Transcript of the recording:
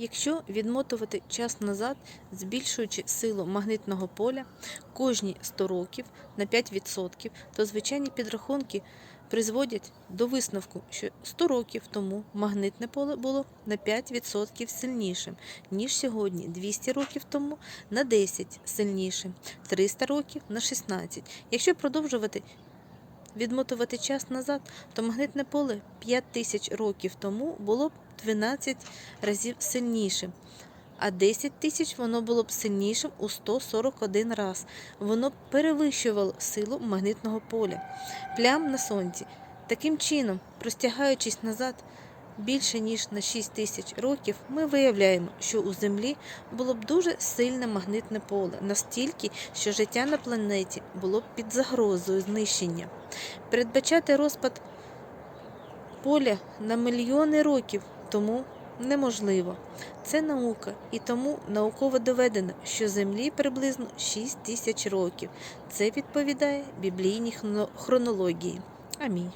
Якщо відмотувати час назад, збільшуючи силу магнитного поля кожні 100 років на 5%, то звичайні підрахунки призводять до висновку, що 100 років тому магнитне поле було на 5% сильнішим, ніж сьогодні, 200 років тому на 10 сильнішим, 300 років на 16. Якщо продовжувати відмотувати час назад, то магнитне поле 5000 років тому було б 12 разів сильнішим, а 10 тисяч воно було б сильнішим у 141 раз. Воно перевищувало силу магнитного поля, плям на сонці. Таким чином, простягаючись назад більше ніж на 6 тисяч років, ми виявляємо, що у Землі було б дуже сильне магнитне поле, настільки, що життя на планеті було б під загрозою знищення. Передбачати розпад поля на мільйони років тому неможливо. Це наука, і тому науково доведено, що Землі приблизно 6 тисяч років. Це відповідає біблійній хронології. Амінь.